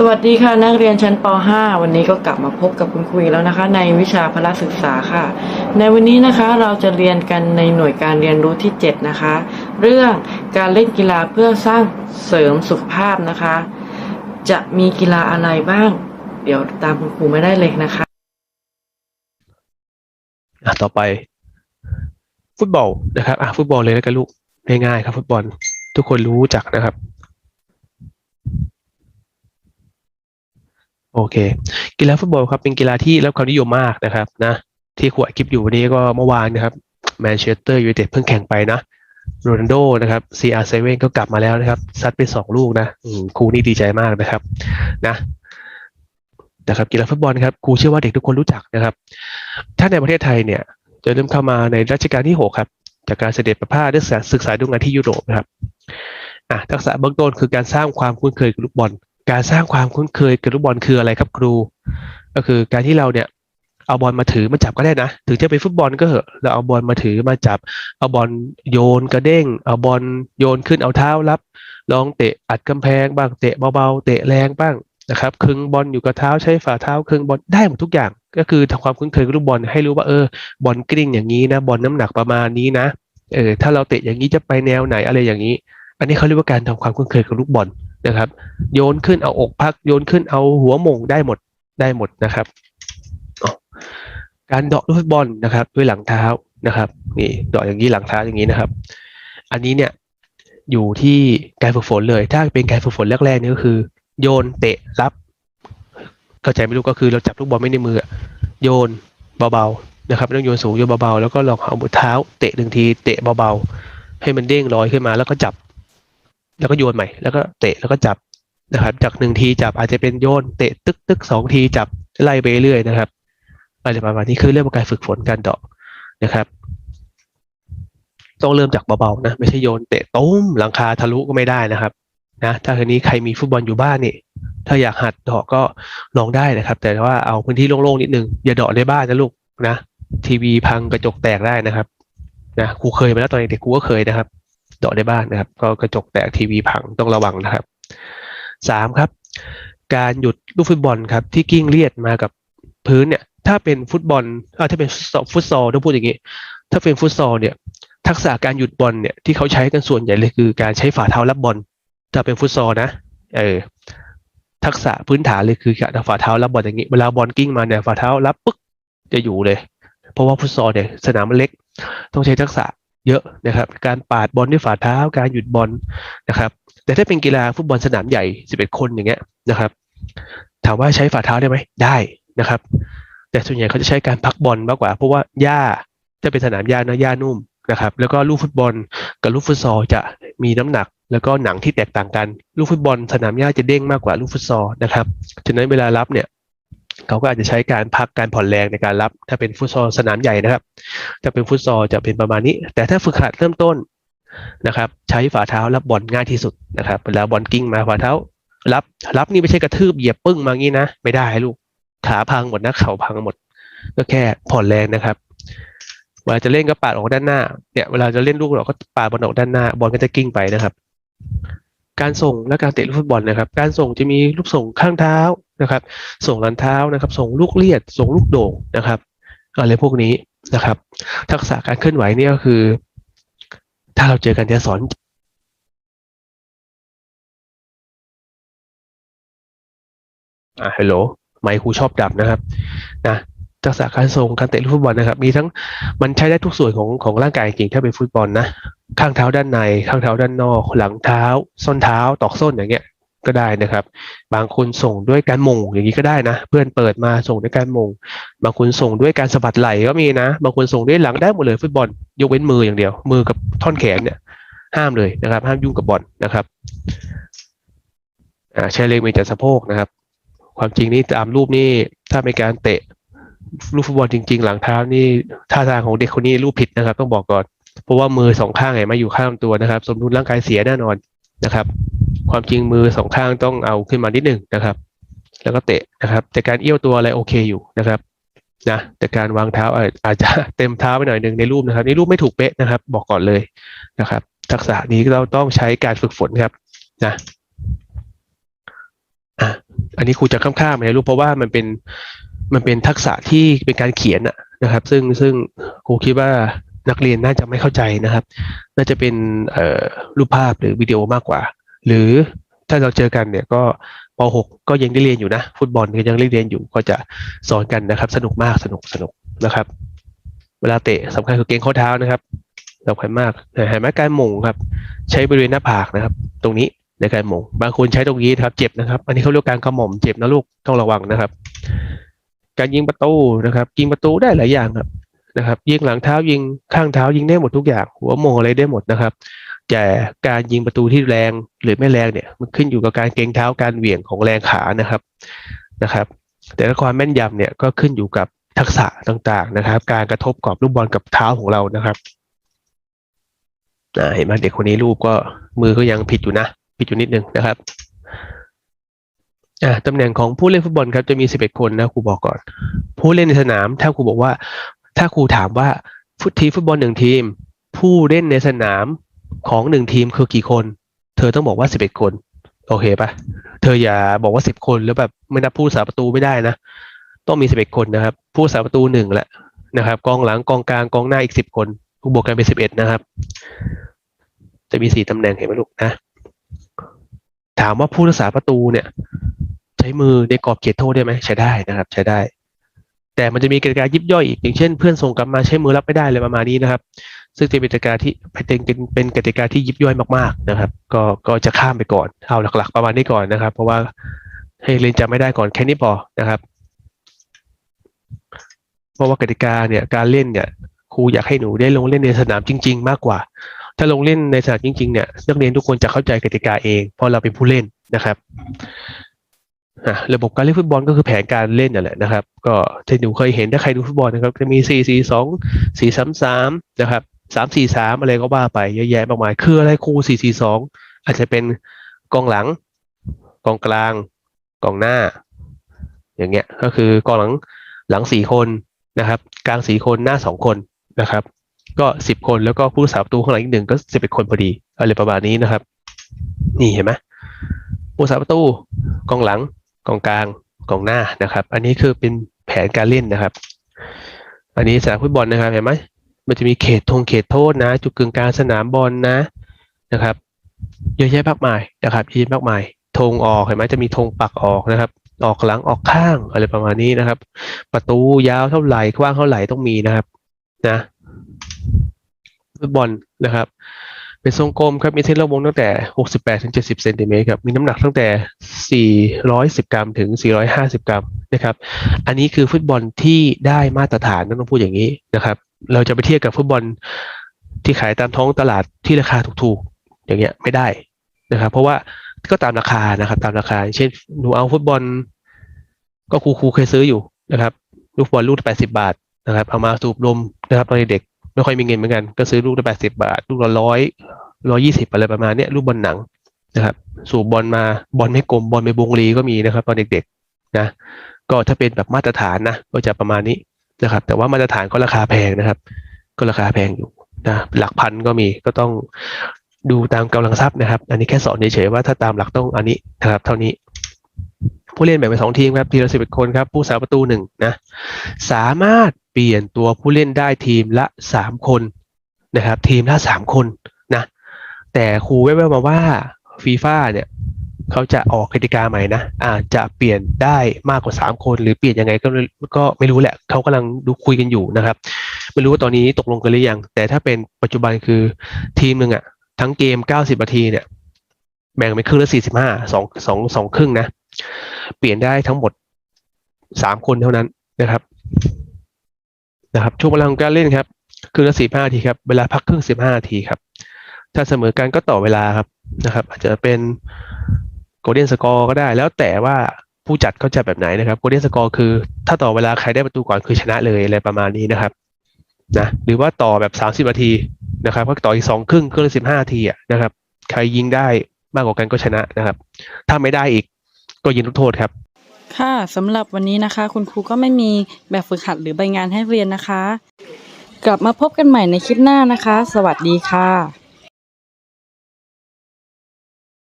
สวัสดีค่ะนักเรียนชั้นป .5 วันนี้ก็กลับมาพบกับคุณครูแล้วนะคะ ในวิชาพละศึกษาค่ะ ในวันนี้นะคะเราจะเรียนกันในหน่วยการเรียนรู้ที่ 7 นะคะ เรื่องการเล่นกีฬาเพื่อสร้างเสริมสุขภาพนะคะ จะมีกีฬาอะไรบ้าง เดี๋ยวตามคุณครูไม่ได้เลยนะคะอะต่อไป ฟุตบอลนะครับอะฟุตบอลเลยแล้วกันลูกง่ายๆครับ ฟุตบอลทุกคนรู้จักนะครับ โอเค กีฬาฟุตบอลครับเป็นกีฬาที่รับความนิยมมากนะครับนะที่ขวดคลิปอยู่วันนี้ก็เมื่อวานนะครับแมนเชสเตอร์ยูไนเต็ดเพิ่งแข่งไปนะโรนัลโดนะครับ CR7 ก็กลับมาแล้วนะครับ ซัดไปสองลูกนะครูนี่ดีใจมากนะครับนะนะครับกีฬาฟุตบอลครับครูเชื่อว่าเด็กทุกคนรู้จักนะครับ ถ้าในประเทศไทยเนี่ย จะเริ่มเข้ามาในรัชกาลที่หกครับ จากการเสด็จประพาสได้ศึกษาศึกษาดูงานที่ยุโรปนะครับอะทักษะเบื้องต้นคือการสร้างความคุ้นเคยกับลูกบอล การสร้างความคุ้นเคยกับลูกบอลคืออะไรครับครู ก็คือการที่เราเนี่ยเอาบอลมาถือมาจับก็ได้นะ ถึงจะเป็นฟุตบอลก็เหอะเราเอาบอลมาถือมาจับ เอาบอลโยนกระเด้ง เอาบอลโยนขึ้นเอาเท้ารับ ลองเตะอัดกำแพงบ้างเตะเบาๆ เตะแรงบ้างนะครับคึงบอลอยู่กับเท้าใช้ฝ่าเท้าคึงบอลได้หมดทุกอย่าง ก็คือทำความคุ้นเคยกับลูกบอลให้รู้ว่าเออบอลกลิ้งอย่างนี้นะบอลน้ำหนักประมาณนี้นะเออถ้าเราเตะอย่างนี้จะไปแนวไหนอะไรอย่างนี้ อันนี้เขาเรียกว่าการทำความคุ้นเคยกับลูกบอล นะครับ โยนขึ้นเอาอกพัก โยนขึ้นเอาหัวหม่งได้หมดได้หมดนะครับการเดาะลูกฟุตบอลนะครับ ด้วยหลังเท้านะครับนี่เดาะอย่างนี้หลังเท้าอย่างนี้นะครับ อันนี้เนี่ยอยู่ที่การฝึกฝนเลย ถ้าเป็นการฝึกฝนแรกๆนี่ก็คือ โยนเตะรับ เข้าใจไม่รู้ก็คือเราจับลูกบอลไม่ในมือ โยนเบาๆนะครับไม่ต้องโยนสูงโยนเบาๆแล้วก็ลองเอาเท้า เตะหนึ่งทีเตะเบาๆให้มันเด้งลอยขึ้นมาแล้วก็จับ แล้วก็โยนใหม่ แล้วก็เตะแล้วก็จับนะครับ จากหนึ่งทีจับอาจจะเป็นโยนเตะตึกตึกสองทีจับไล่ไปเรื่อยนะครับอะไรประมาณนี้คือเรื่องของการฝึกฝนการเดาะนะครับ ต้องเริ่มจากเบาๆนะ ไม่ใช่โยนเตะตุ้มหลังคาทะลุก็ไม่ได้นะครับนะถ้าคืนนี้ใครมีฟุตบอลอยู่บ้านนี่ถ้าอยากหัดเดาะก็ลองได้นะครับ แต่ว่าเอาพื้นที่โล่งๆนิดนึงอย่าเดาะในบ้านนะลูกนะทีวีพังกระจกแตกได้นะครับนะครูเคยมาแล้วตอนเด็กครูก็เคยนะครับ เดาะในบ้านนะครับ ก็กระจกแตกทีวีพังต้องระวังนะครับสามครับ การหยุดลูกฟุตบอลครับ ที่กิ้งเลียดมากับพื้นเนี่ย ถ้าเป็นฟุตบอลอ่าถ้าเป็นฟุตซอลต้องพูดอย่างนี้ ถ้าเป็นฟุตซอลเนี่ย ทักษะการหยุดบอลเนี่ยที่เขาใช้กันส่วนใหญ่เลยคือ การใช้ฝ่าเท้ารับบอลถ้าเป็นฟุตซอลนะเออทักษะพื้นฐานเลยคือการฝ่าเท้ารับบอลอย่างนี้เวลาบอลกิ้งมาเนี่ยฝ่าเท้ารับปึ๊กจะอยู่เลย เพราะว่าฟุตซอลเนี่ยสนามมันเล็ก ต้องใช้ทักษะ เยอะนะครับ การปาดบอลด้วยฝ่าเท้า การหยุดบอลนะครับ แต่ถ้าเป็นกีฬาฟุตบอลสนามใหญ่ 11 คนอย่างเงี้ยนะครับ ถามว่าใช้ฝ่าเท้าได้ไหมได้นะครับ แต่ส่วนใหญ่เขาจะใช้การพักบอลมากกว่า เพราะว่าหญ้าจะเป็นสนามหญ้านะหญ้านุ่มนะครับ แล้วก็ลูกฟุตบอลกับลูกฟุตซอลจะมีน้ำหนัก แล้วก็หนังที่แตกต่างกัน ลูกฟุตบอลสนามหญ้าจะเด้งมากกว่าลูกฟุตซอลนะครับฉะนั้นเวลารับเนี่ย เขาก็อาจจะใช้การพักการผ่อนแรงในการรับ ถ้าเป็นฟุตซอลสนามใหญ่นะครับถ้าเป็นฟุตซอลจะเป็นประมาณนี้ แต่ถ้าฝึกหัดเริ่มต้นนะครับ ใช้ฝ่าเท้ารับบอลง่ายที่สุดนะครับเวลาบอลกิ้งมาฝ่าเท้า รับรับนี่ไม่ใช่กระทืบเหยียบปึ้งมางี้นะไม่ได้ลูกขาพังหมดนะเข่าพังหมด ก็แค่ผ่อนแรงนะครับเวลาจะเล่นก็ปาดออกด้านหน้าเนี่ยเวลาจะเล่นลูกเราก็ปาดบอลออกด้านหน้า บอลก็จะกิ้งไปนะครับ การส่งและการเตะลูกฟุตบอลนะครับ การส่งจะมีลูกส่งข้างเท้านะครับ ส่งหลังเท้านะครับ ส่งลูกเลียด ส่งลูกโด่งนะครับอะไรพวกนี้นะครับ ทักษะการเคลื่อนไหวนี่ก็คือ ถ้าเราเจอกันจะสอนอ่าฮัลโหลไมค์ครูชอบดับนะครับนะทักษะการส่งการเตะลูกฟุตบอลนะครับ มีทั้งมันใช้ได้ทุกส่วนของของร่างกายจริงถ้าเป็นฟุตบอลนะ ข้างเท้าด้านใน ข้างเท้าด้านนอก หลังเท้า ส้นเท้า ตอกส้นอย่างเงี้ยก็ได้นะครับ บางคนส่งด้วยการมงอย่างนี้ก็ได้นะ เพื่อนเปิดมาส่งด้วยการมง บางคนส่งด้วยการสะบัดไหล่ก็มีนะ บางคนส่งด้วยหลังได้หมดเลยฟุตบอล ยกเว้นมืออย่างเดียว มือกับท่อนแขนเนี่ยห้ามเลยนะครับ ห้ามยุ่งกับบอลนะครับอ่าใช้เล็งมีแต่สะโพกนะครับ ความจริงนี่ตามรูปนี่ถ้าเป็นการเตะลูกฟุตบอลจริง ๆ หลังเท้านี่ท่าทางของเด็กคนนี้รูปผิดนะครับ ต้องบอกก่อน เพราะว่ามือสองข้างไงมาอยู่ข้างลำตัวนะครับ สมดุลร่างกายเสียแน่นอนนะครับ ความจริงมือสองข้างต้องเอาขึ้นมานิดหนึ่งนะครับ แล้วก็เตะนะครับ แต่การเอี้ยวตัวอะไรโอเคอยู่นะครับนะแต่การวางเท้าอาจอาจจะเต็มเท้าไปหน่อยหนึ่งในรูปนะครับในรูปไม่ถูกเป๊ะนะครับ บอกก่อนเลยนะครับ ทักษะนี้เราต้องใช้การฝึกฝนครับนะอันนี้ครูจะข้ามๆไปนะลูกเพราะว่ามันเป็นมันเป็นทักษะที่เป็นการเขียนนะครับ ซึ่งซึ่งครูคิดว่า นักเรียนน่าจะไม่เข้าใจนะครับ น่าจะเป็นรูปภาพหรือวิดีโอมากกว่า หรือถ้าเราเจอกันเนี่ยก็ป .6 ก็ยังได้เรียนอยู่นะ ฟุตบอลก็ยังได้เรียนอยู่ก็จะสอนกันนะครับ สนุกมากสนุกสนุกนะครับ เวลาเตะสำคัญคือเกงข้อเท้านะครับสำคัญมากห็นไหมการหม่งครับ ใช้บริเวณหน้าผากนะครับ ตรงนี้ในการหม่งบางคนใช้ตรงนี้ครับ เจ็บนะครับ อันนี้เขาเรียกการขมอมเจ็บนะลูกต้องระวังนะครับ การยิงประตูนะครับยิงประตูได้หลายอย่างครับ นะครับยิงหลังเท้ายิงข้างเท้ายิงได้หมดทุกอย่าง หัวโมงอะไรได้หมดนะครับ แต่การยิงประตูที่แรงหรือไม่แรงเนี่ยมันขึ้นอยู่กับการเกรงเท้าการเหวี่ยงของแรงขานะครับนะครับ แต่ถ้าความแม่นยำเนี่ยก็ขึ้นอยู่กับทักษะต่างๆนะครับ การกระทบกับลูกบอลกับเท้าของเรานะครับเห็นไหมเด็กคนนี้รูปก็มือก็ยังผิดอยู่นะ ผิดอยู่นิดนึงนะครับอ่าตำแหน่งของผู้เล่นฟุตบอลครับจะมี 11 คนนะครูบอกก่อน ผู้เล่นในสนามถ้าครูบอกว่า ถ้าครูถามว่าฟุตทีฟุตบอลหนึ่งทีม ผู้เล่นในสนามของหนึ่งทีมคือกี่คน เธอต้องบอกว่า11คน โอเคปะเธออย่าบอกว่า10คนแล้วแบบไม่นับผู้สาประตูไม่ได้นะ ต้องมี11คนนะครับ ผู้สาประตูหนึ่งแหละนะครับกองหลังกองกลางกองหน้าอีก10คนบวกกันเป็น11นะครับ จะมีสี่ตำแหน่งเห็นไหมลูกนะ ถามว่าผู้รักษาประตูเนี่ย ใช้มือในกรอบเขตโทษได้ไหมใช้ได้นะครับ ใช้ได้ แต่มันจะมีกติกายิบย่อยอีกอย่างเช่นเพื่อนส่งกลับมาใช้มือรับไม่ได้เลยประมาณนี้นะครับ ซึ่งจะเป็นกติกาที่เป็นเป็นกติกาที่ยิบย่อยมากๆนะครับ ก็ก็จะข้ามไปก่อนเอาหลัก ๆ ประมาณนี้ก่อนนะครับ เพราะว่าให้เรียนจำไม่ได้ก่อนแค่นี้พอนะครับ เพราะว่ากติกาเนี่ยการเล่นเนี่ยครูอยากให้หนูได้ลงเล่นในสนามจริง ๆ มากกว่า ถ้าลงเล่นในสนามจริงๆเนี่ยนักเรียนทุกคนจะเข้าใจกติกาเองเพราะเราเป็นผู้เล่นนะครับ ระบบการเล่นฟุตบอลก็คือแผนการเล่นนั่นแหละนะครับ ก็ที่หนูเคยเห็นถ้าใครดูฟุตบอลนะครับ จะมีสี่สี่สองสี่สามสามนะครับสามสี่สามอะไรก็ว่าไปเยอะแยะมากมาย คืออะไรครูสี่สี่สองอาจจะเป็นกองหลัง กองกลาง กองหน้า อย่างเงี้ย ก็คือกองหลังหลังสี่คนนะครับ กลางสี่คนหน้าสองคนนะครับ ก็สิบคนแล้วก็ผู้รักษาประตูข้างหลังอีกหนึ่งก็สิบเอ็ดคนพอดีอะไรประมาณนี้นะครับ นี่เห็นไหมผู้รักษาประตูกองหลัง กองกลางกองหน้านะครับ อันนี้คือเป็นแผนการเล่นนะครับ อันนี้สนามฟุตบอลนะครับเห็นไหมมันจะมีเขตธงเขตโทษนะ จุดกึ่งกลางสนามบอลนะนะครับ เยอะแยะมากมายนะครับเยอะแยะมากมายธงออกเห็นไหมจะมีธงปักออกนะครับ ออกหลังออกข้างอะไรประมาณนี้นะครับ ประตูยาวเท่าไหร่กว้างเท่าไหร่ต้องมีนะครับ นะฟุตบอลนะครับ เป็นทรงกลมครับมีเส้นรอบวงตั้งแต่ 68ถึง70เซนติเมตรครับมีน้ำหนักตั้งแต่ 410 กรัมถึง 450 กรัมนะครับ อันนี้คือฟุตบอลที่ได้มาตรฐานต้องพูดอย่างนี้นะครับ เราจะไปเทียบกับฟุตบอลที่ขายตามท้องตลาดที่ราคาถูกๆ อย่างเงี้ยไม่ได้นะครับ เพราะว่าก็ตามราคานะครับ ตามราคา เช่นหนูเอาฟุตบอล ก็ครูๆเคยซื้ออยู่นะครับ ลูกบอลลูกละ80บาทนะครับ เอามาสูบลมนะครับตอนเด็กไม่ค่อยมีเงินเหมือนกัน ก็ซื้อลูกละ80บาท ลูกละร้อย ร้อยี่สิบอะไรประมาณเนี้ยลูกบอลหนังนะครับ สูบบอลมาบอลไม่กลมบอลไม่บงรีก็มีนะครับตอนเด็กๆนะก็ถ้าเป็นแบบมาตรฐานนะก็จะประมาณนี้นะครับ แต่ว่ามาตรฐานก็ราคาแพงนะครับ ก็ราคาแพงอยู่นะหลักพันก็มีก็ต้องดูตามกำลังทรัพย์นะครับ อันนี้แค่สอนเฉยๆว่าถ้าตามหลักต้องอันนี้นะครับ เท่านี้ ผู้เล่นแบ่งเป็นสองทีมครับทีละสิบเอ็ดคนครับผู้สาประตูหนึ่งนะสามารถเปลี่ยนตัวผู้เล่นได้ทีมละสามคนนะครับ ทีมละสามคน แต่ครูแว่วๆมาว่าฟีฟ่าเนี่ยเขาจะออกกติกาใหม่นะอาจจะเปลี่ยนได้มากกว่าสามคน หรือเปลี่ยนยังไงก็ไม่ก็ไม่รู้แหละเขากำลังดูคุยกันอยู่นะครับ ไม่รู้ว่าตอนนี้ตกลงกันหรือยัง แต่ถ้าเป็นปัจจุบันคือทีมหนึ่งอะทั้งเกมเก้าสิบนาทีเนี่ย แบ่งเป็นครึ่งละสี่สิบห้าสองสองสองครึ่งนะ เปลี่ยนได้ทั้งหมดสามคนเท่านั้นนะครับ นะครับช่วงเวลาของการเล่นครับคือละสี่ห้านาทีครับ เวลาพักครึ่งสิบห้านาทีครับ ถ้าเสมอกันก็ต่อเวลาครับนะครับ อาจจะเป็นโกลเด้นสกอร์ก็ได้ แล้วแต่ว่าผู้จัดเขาจะแบบไหนนะครับโกลเด้นสกอร์คือ ถ้าต่อเวลาใครได้ประตูก่อนคือชนะเลยอะไรประมาณนี้นะครับนะหรือว่าต่อแบบสามสิบนาทีนะครับก็ต่ออีกสองครึ่งครึ่งละสิบห้านาทีอะนะครับ ใครยิงได้มากกว่ากันก็ชนะนะครับ ถ้าไม่ได้อีกก็ยิงลูกโทษครับ ค่ะสำหรับวันนี้นะคะ คุณครูก็ไม่มีแบบฝึกหัดหรือใบงานให้เรียนนะคะ กลับมาพบกันใหม่ในคลิปหน้านะคะ สวัสดีค่ะ